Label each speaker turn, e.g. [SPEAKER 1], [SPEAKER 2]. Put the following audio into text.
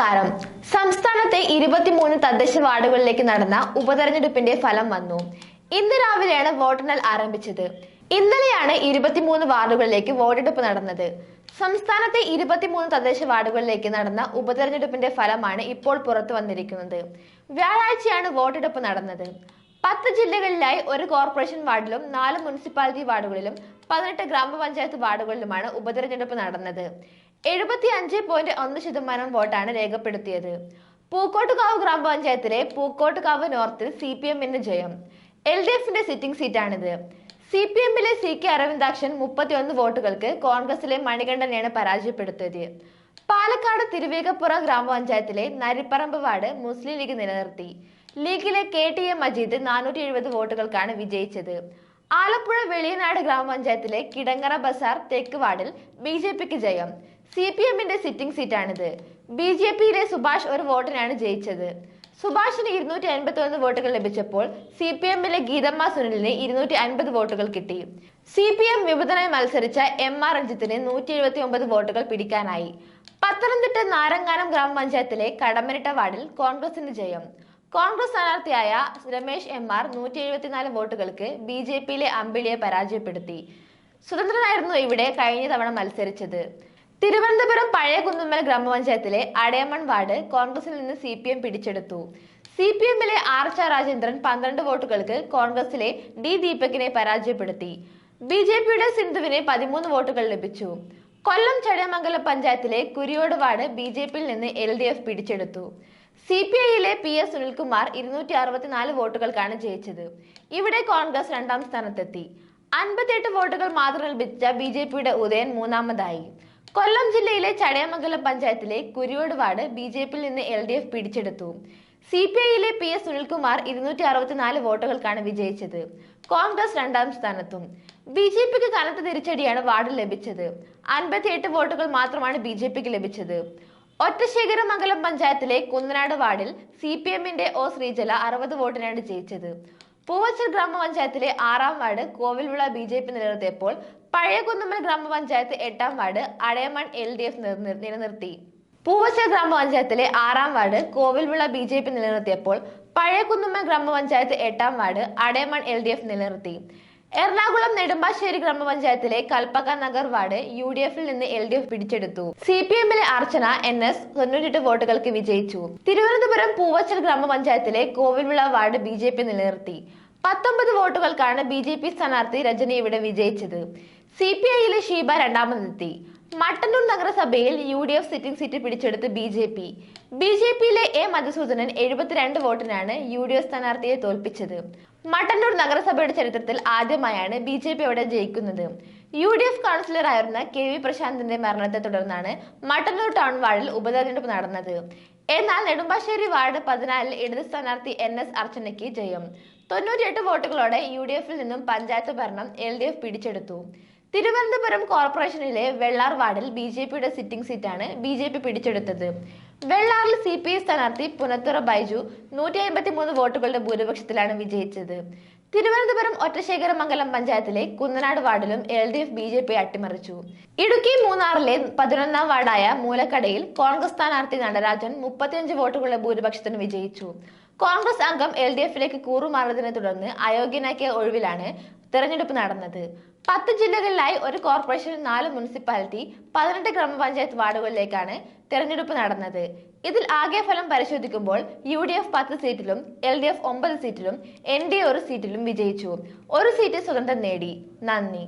[SPEAKER 1] നമസ്കാരം. സംസ്ഥാനത്തെ ഇരുപത്തിമൂന്ന് തദ്ദേശ വാർഡുകളിലേക്ക് നടന്ന ഉപതെരഞ്ഞെടുപ്പിന്റെ ഫലം വന്നു. ഇന്ന് രാവിലെയാണ് വോട്ടെണ്ണൽ ആരംഭിച്ചത്. ഇന്നലെയാണ് ഇരുപത്തിമൂന്ന് വാർഡുകളിലേക്ക് വോട്ടെടുപ്പ് നടന്നത്. സംസ്ഥാനത്തെ ഇരുപത്തിമൂന്ന് തദ്ദേശ വാർഡുകളിലേക്ക് നടന്ന ഉപതെരഞ്ഞെടുപ്പിന്റെ ഫലമാണ് ഇപ്പോൾ പുറത്തു വന്നിരിക്കുന്നത്. വ്യാഴാഴ്ചയാണ് വോട്ടെടുപ്പ് നടന്നത്. പത്ത് ജില്ലകളിലായി ഒരു കോർപ്പറേഷൻ വാർഡിലും നാല് മുനിസിപ്പാലിറ്റി വാർഡുകളിലും പതിനെട്ട് ഗ്രാമപഞ്ചായത്ത് വാർഡുകളിലുമാണ് ഉപതെരഞ്ഞെടുപ്പ് നടന്നത്. എഴുപത്തി അഞ്ച് പോയിന്റ് ഒന്ന് ശതമാനം വോട്ടാണ് രേഖപ്പെടുത്തിയത്. പൂക്കോട്ടുകാവ് ഗ്രാമപഞ്ചായത്തിലെ പൂക്കോട്ടുകാവ് നോർത്തിൽ സി പി എമ്മിന് ജയം. എൽ ഡി എഫിന്റെ സിറ്റിംഗ് സീറ്റാണിത്. സി പി എമ്മിലെ സി കെ അരവിന്ദാക്ഷൻ മുപ്പത്തിയൊന്ന് വോട്ടുകൾക്ക് കോൺഗ്രസിലെ മണികണ്ഠനെയാണ് പരാജയപ്പെടുത്തിയത്. പാലക്കാട് തിരുവേഗപ്പുറ ഗ്രാമപഞ്ചായത്തിലെ നരിപ്പറമ്പ് വാർഡ് മുസ്ലിം ലീഗ് നിലനിർത്തി. ലീഗിലെ കെ ടി എം മജീദ് നാനൂറ്റി എഴുപത് വോട്ടുകൾക്കാണ് വിജയിച്ചത്. ആലപ്പുഴ വെളിയനാട് ഗ്രാമപഞ്ചായത്തിലെ കിടങ്ങറ ബസാർ തെക്ക് വാർഡിൽ ബി ജെ പിക്ക് ജയം. സി പി എമ്മിന്റെ സിറ്റിംഗ് സീറ്റാണിത്. ബി ജെ പിയിലെ സുഭാഷ് ഒരു വോട്ടിനാണ് ജയിച്ചത്. സുഭാഷിന് ഇരുന്നൂറ്റി അൻപത്തി ഒന്ന് വോട്ടുകൾ ലഭിച്ചപ്പോൾ സി പി എമ്മിലെ ഗീതമ്മ സുനിലിന് ഇരുന്നൂറ്റി അൻപത് വോട്ടുകൾ കിട്ടി. സി പി എം വിഭജനമായി മത്സരിച്ച എം ആർ രഞ്ജിത്തിന് നൂറ്റി എഴുപത്തി ഒമ്പത് വോട്ടുകൾ പിടിക്കാനായി. പത്തനംതിട്ട നാരങ്ങാനം ഗ്രാമപഞ്ചായത്തിലെ കടമരിട്ട വാർഡിൽ കോൺഗ്രസിന് ജയം. കോൺഗ്രസ് സ്ഥാനാർത്ഥിയായ രമേശ് എം ആർ നൂറ്റി എഴുപത്തിനാല് വോട്ടുകൾക്ക് ബി ജെ പിയിലെ അമ്പിളിയെ പരാജയപ്പെടുത്തി. സ്വതന്ത്രനായിരുന്നു ഇവിടെ കഴിഞ്ഞ തവണ മത്സരിച്ചത്. തിരുവനന്തപുരം പഴയ കുന്നുമ്മൽ ഗ്രാമപഞ്ചായത്തിലെ അടയമൺ വാർഡ് കോൺഗ്രസിൽ നിന്ന് സി പി എം പിടിച്ചെടുത്തു. സി പി എമ്മിലെ ആർ രാജേന്ദ്രൻ പന്ത്രണ്ട് വോട്ടുകൾക്ക് കോൺഗ്രസിലെ ഡി ദീപകിനെ പരാജയപ്പെടുത്തി. ബി ജെ പിയുടെ സിന്ധുവിന് പതിമൂന്ന് വോട്ടുകൾ ലഭിച്ചു. കൊല്ലം ചടയമംഗലം പഞ്ചായത്തിലെ കുരിയോട് വാർഡ് ബി ജെ പിയിൽ നിന്ന് എൽ ഡി എഫ് പിടിച്ചെടുത്തു. സി പി ഐയിലെ പി എസ് സുനിൽകുമാർ ഇരുന്നൂറ്റി അറുപത്തിനാല് വോട്ടുകൾക്കാണ് ജയിച്ചത്. ഇവിടെ കോൺഗ്രസ് രണ്ടാം സ്ഥാനത്തെത്തി. അൻപത്തിയെട്ട് വോട്ടുകൾ മാത്രം ലഭിച്ച ബി ജെ പിയുടെ ഉദയൻ മൂന്നാമതായി. കൊല്ലം ജില്ലയിലെ ചടയമംഗലം പഞ്ചായത്തിലെ കുരിയോട് വാർഡ് ബി ജെ പിയിൽ നിന്ന് എൽ ഡി എഫ് പിടിച്ചെടുത്തു. സി പി ഐയിലെ പി എസ് സുനിൽകുമാർ ഇരുന്നൂറ്റി അറുപത്തിനാല് വോട്ടുകൾക്കാണ് വിജയിച്ചത്. കോൺഗ്രസ് രണ്ടാം സ്ഥാനത്തും. ബി ജെ പിക്ക് കനത്ത തിരിച്ചടിയാണ് വാർഡിൽ ലഭിച്ചത്. അൻപത്തിയെട്ട് വോട്ടുകൾ മാത്രമാണ് ബി ജെ പിക്ക് ലഭിച്ചത്. ഒറ്റശേഖരമംഗലം പഞ്ചായത്തിലെ കുന്നനാട് വാർഡിൽ സി പി എമ്മിന്റെ ഒ ശ്രീജല അറുപത് വോട്ടിനാണ് ജയിച്ചത്. പൂവച്ചൽ ഗ്രാമപഞ്ചായത്തിലെ ആറാം ward Kovilvila B J P നിലനിർത്തിയപ്പോൾ പഴയ കുന്നമ്മൽ ഗ്രാമപഞ്ചായത്ത് എട്ടാം ward Adayaman L D F നിലനിർത്തി. പൂവച്ചൽ ഗ്രാമപഞ്ചായത്തിലെ ആറാം ward Kovilvila B J P നിലനിർത്തിയപ്പോൾ പഴയ കുന്നുമ്മൽ ഗ്രാമപഞ്ചായത്ത് എട്ടാം ward Adayaman L D F നിലനിർത്തി. എറണാകുളം നെടുമ്പാശ്ശേരി ഗ്രാമപഞ്ചായത്തിലെ Kalpaka Nagar ward U D എഫിൽ നിന്ന് എൽ ഡി എഫ് പിടിച്ചെടുത്തു. സി പി എമ്മിലെ അർച്ചന എൻ എസ് തൊണ്ണൂറ്റെട്ട് വോട്ടുകൾക്ക് വിജയിച്ചു. തിരുവനന്തപുരം പൂവച്ചൽ ഗ്രാമപഞ്ചായത്തിലെ Kovilvila ward B J P നിലനിർത്തി. പത്തൊമ്പത് വോട്ടുകൾക്കാണ് ബി ജെ പി സ്ഥാനാർത്ഥി രജനി ഇവിടെ വിജയിച്ചത്. സി പി ഐയിലെ ഷീബ രണ്ടാമതെത്തി. മട്ടന്നൂർ നഗരസഭയിൽ U D F sitting seat പിടിച്ചെടുത്ത് B J P B J പിയിലെ എ മധുസൂദനൻ എഴുപത്തിരണ്ട് വോട്ടിനാണ് യു ഡി എഫ് സ്ഥാനാർത്ഥിയെ തോൽപ്പിച്ചത്. മട്ടന്നൂർ നഗരസഭയുടെ ചരിത്രത്തിൽ ആദ്യമായാണ് ബി ജെ പി അവിടെ ജയിക്കുന്നത്. യു ഡി എഫ് കൗൺസിലറായിരുന്ന കെ വി പ്രശാന്തിന്റെ മരണത്തെ തുടർന്നാണ് മട്ടന്നൂർ ടൗൺ വാർഡിൽ ഉപതെരഞ്ഞെടുപ്പ് നടന്നത്. എന്നാൽ നെടുമ്പാശ്ശേരി വാർഡ് പതിനാലിൽ ഇടത് സ്ഥാനാർത്ഥി എൻ എസ് അർച്ചനയ്ക്ക് ജയം. തൊണ്ണൂറ്റിയെട്ട് വോട്ടുകളോടെ യു ഡി എഫിൽ നിന്നും പഞ്ചായത്ത് ഭരണം എൽ ഡി എഫ് പിടിച്ചെടുത്തു. തിരുവനന്തപുരം കോർപ്പറേഷനിലെ വെള്ളാർ വാർഡിൽ ബി ജെ പിയുടെ സിറ്റിംഗ് സീറ്റാണ് ബി ജെ പി പിടിച്ചെടുത്തത്. വെള്ളാറിൽ സി പി ഐ സ്ഥാനാർത്ഥി പുനത്തുറ ബൈജു നൂറ്റി അമ്പത്തി മൂന്ന് വോട്ടുകളുടെ ഭൂരിപക്ഷത്തിലാണ് വിജയിച്ചത്. തിരുവനന്തപുരം ഒറ്റശേഖരമംഗലം പഞ്ചായത്തിലെ കുന്നനാട് വാർഡിലും L D F B J P അട്ടിമറിച്ചു. Idukki മൂന്നാറിലെ പതിനൊന്നാം വാർഡായ മൂലക്കടയിൽ കോൺഗ്രസ് സ്ഥാനാർത്ഥി നടരാജൻ മുപ്പത്തിയഞ്ച് വോട്ടുകളുടെ ഭൂരിപക്ഷത്തിന് വിജയിച്ചു. കോൺഗ്രസ് അംഗം എൽ ഡി എഫിലേക്ക് കൂറുമാറിയതിനെ തുടർന്ന് അയോഗ്യനാക്കിയ ഒഴിവിലാണ് തെരഞ്ഞെടുപ്പ് നടന്നത്. പത്ത് ജില്ലകളിലായി ഒരു കോർപ്പറേഷൻ നാല് മുനിസിപ്പാലിറ്റി പതിനെട്ട് ഗ്രാമപഞ്ചായത്ത് വാർഡുകളിലേക്കാണ് തെരഞ്ഞെടുപ്പ് നടന്നത്. ഇതിൽ ആകെ ഫലം പരിശോധിക്കുമ്പോൾ യു ഡി എഫ് പത്ത് സീറ്റിലും എൽ ഡി എഫ് ഒമ്പത് സീറ്റിലും എൻ ഡി ഒരു സീറ്റിലും വിജയിച്ചു. ഒരു സീറ്റ് സ്വതന്ത്രം നേടി. നന്ദി.